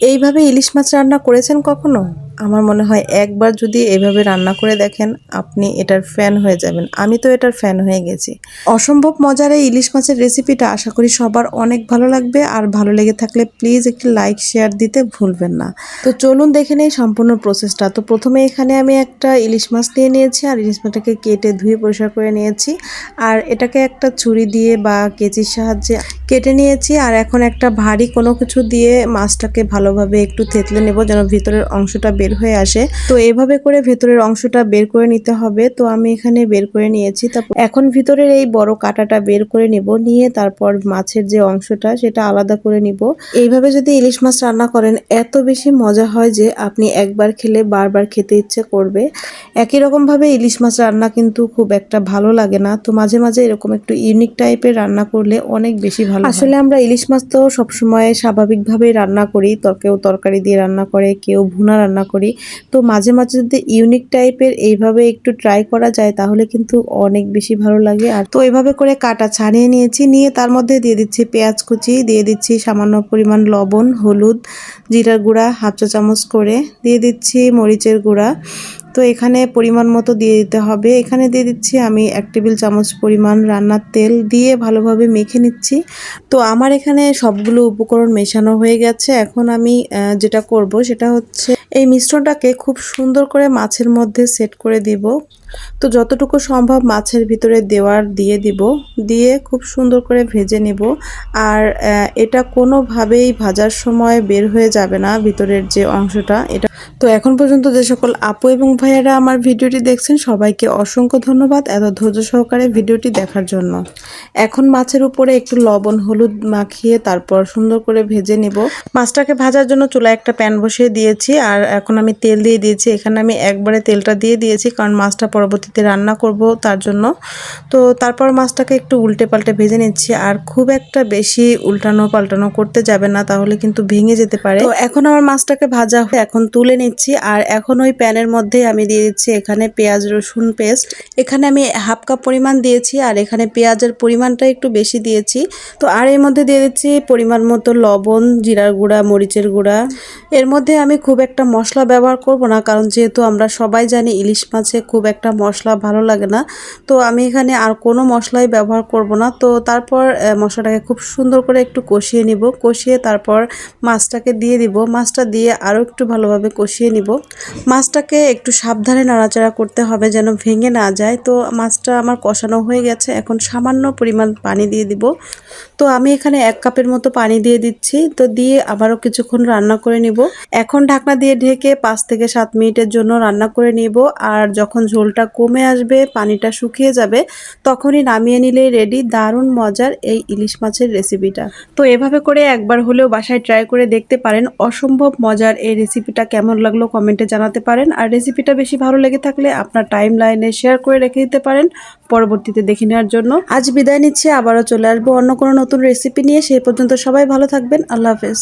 এইভাবে ইলিশ মাছ রান্না করেছেন কখনো? আমার মনে হয় একবার যদি এভাবে রান্না করে দেখেন, আপনি এটার ফ্যান হয়ে যাবেন। আমি তো এটার ফ্যান হয়ে গেছি। অসম্ভব মজার এই ইলিশ মাছের রেসিপিটা আশা করি সবার অনেক ভালো লাগবে। আর ভালো লেগে থাকলে প্লিজ একটি লাইক শেয়ার দিতে ভুলবেন না। তো চলুন দেখে নেই সম্পূর্ণ প্রসেসটা তো প্রথমে এখানে আমি একটা ইলিশ মাছ নিয়ে নিয়েছি আর ইলিশ মাছটাকে কেটে ধুয়ে পরিষ্কার করে নিয়েছি। আর এটাকে একটা ছুরি দিয়ে বা কেচির সাহায্যে কেটে নিয়েছি আর এখন একটা ভারী কোনো কিছু দিয়ে মাছটাকে ভালোভাবে একটু থেতলে নেব যেন ভিতরের অংশটা বের হয়ে আসে। তো এভাবে করে ভেতরের অংশটা বের করে নিতে হবে। তো আমি এখানে বের করে নিয়েছি। তারপর এখন ভিতরের এই বড় কাটাটা বের করে নিব। নিয়ে তারপর মাছের যে অংশটা, সেটা আলাদা করে নিব। এইভাবে যদি ইলিশ মাছ রান্না করেন, এত বেশি মজা হয় যে আপনি একবার খেলে বারবার খেতে ইচ্ছে করবে। একই রকমভাবে ইলিশ মাছ রান্না কিন্তু খুব একটা ভালো লাগে না। তো মাঝে মাঝে এরকম একটু ইউনিক টাইপের রান্না করলে অনেক বেশি ভালো হয়। আসলে আমরা ইলিশ মাছ তো সবসময় স্বাভাবিকভাবেই রান্না করি। কেউ তরকারি দিয়ে রান্না করে, কেউ ভুনা রান্না করি। তো মাঝে মাঝে যদি ইউনিক টাইপের এইভাবে একটু ট্রাই করা যায়, তাহলে কিন্তু অনেক বেশি ভালো লাগে। আর তো এভাবে করে কাটা ছাড়িয়ে নিয়েছি, নিয়ে তার মধ্যে দিয়ে দিচ্ছি পেঁয়াজ কুচি, দিয়ে দিচ্ছি সামান্য পরিমাণ লবণ, হলুদ, জিরার গুঁড়া, হাফ চা চামচ করে। দিয়ে দিচ্ছি মরিচের গুঁড়া। তো এখানে পরিমাণ মতো দিয়ে দিতে হবে। এখানে দিয়ে দিচ্ছি আমি এক টেবিল চামচ পরিমাণ রান্নার তেল দিয়ে ভালোভাবে মেখে নিচ্ছি। তো আমার এখানে সবগুলো উপকরণ মেশানো হয়ে গেছে। এখন আমি যেটা করব সেটা হচ্ছে এই মিশ্রণটাকে খুব সুন্দর করে মাছের মধ্যে সেট করে দিব। তো যতটুকু সম্ভব মাছের ভিতরে দেওয়ার দিয়ে দিব। দিয়ে খুব সুন্দর করে ভেজে নেব। আর এটা কোনোভাবেই ভাজার সময় বের হয়ে যাবে না ভিতরের যে অংশটা। এটা তো এখন পর্যন্ত যে সকল আপু এবং ভাইয়ারা আমার ভিডিওটি দেখছেন, সবাইকে অসংখ্য ধন্যবাদ এত ধৈর্য সহকারে ভিডিওটি দেখার জন্য। এখন মাছের উপরে একটু লবণ, হলুদ মাখিয়ে তারপর সুন্দর করে ভেজে নেব। মাছটাকে ভাজার জন্য চুলায় একটা প্যান বসিয়ে দিয়েছি। আর এখন আমি তেল দিয়ে দিয়েছি। এখানে আমি একবারে তেলটা দিয়ে দিয়েছি কারণ মাছটা পরবর্তীতে রান্না করব তার জন্য। তো তারপর মাছটাকে একটু উল্টে পাল্টে ভেজে নিচ্ছি। আর খুব একটা বেশি উল্টানো পাল্টানো করতে যাবে না, তাহলে কিন্তু ভেঙে যেতে পারে। তো এখন আমার মাছটাকে ভাজা হয়ে এখন তুলে নিচ্ছি। আর এখন ওই প্যানের মধ্যেই আমি দিয়ে দিচ্ছি এখানে পেঁয়াজ রসুন পেস্ট। এখানে আমি হাফ কাপ পরিমাণ দিয়েছি আর এখানে পেঁয়াজের পরিমাণটা একটু বেশি দিয়েছি। তো আর এর মধ্যে দিয়ে দিচ্ছি পরিমাণ মতো লবণ, জিরার গুঁড়া, মরিচের গুঁড়া। এর মধ্যে আমি খুব একটা মশলা ব্যবহার করব না, কারণ যেহেতু আমরা সবাই জানি ইলিশ মাছে খুব একটা মশলা ভালো লাগে না। তো আমি এখানে আর কোনো মশলাই ব্যবহার করব না। তো তারপর মশলাটাকে খুব সুন্দর করে একটু কষিয়ে নিব। কষিয়ে তারপর মাছটাকে দিয়ে দিব। মাছটা দিয়ে আরও একটু ভালোভাবে কষিয়ে নিব। মাছটাকে একটু সাবধানে নাড়াচাড়া করতে হবে যেন ভেঙে না যায়। তো মাছটা আমার কষানো হয়ে গেছে। এখন সামান্য পরিমাণ পানি দিয়ে দিব। তো আমি এখানে এক কাপের মতো পানি দিয়ে দিচ্ছি। তো দিয়ে আবারও কিছুক্ষণ রান্না করে নিব। এখন ঢাকনা দিয়ে ঢেকে পাঁচ থেকে সাত মিনিটের জন্য রান্না করে নিব। আর যখন ঝোলটা কমে আসবে, পানিটা শুকিয়ে যাবে, তখনই নামিয়ে নিলেই রেডি দারুণ মজার এই ইলিশ মাছের রেসিপিটা তো এভাবে করে একবার হলেও বাসায় ট্রাই করে দেখতে পারেন, অসম্ভব মজার এই রেসিপিটা কেমন লাগল কমেন্টে জানাতে পারেন। আর রেসিপিটা বেশি ভালো লেগে থাকলে আপনার টাইম লাইনে শেয়ার করে রেখে দিতে পারেন পরবর্তীতে দেখে নেওয়ার জন্য। আজ বিদায় নিচ্ছে, আবারও চলে আসব অন্য কোনো নতুন রেসিপি নিয়ে, সেই পর্যন্ত সবাই ভালো থাকবেন, আল্লাহ হাফেজ।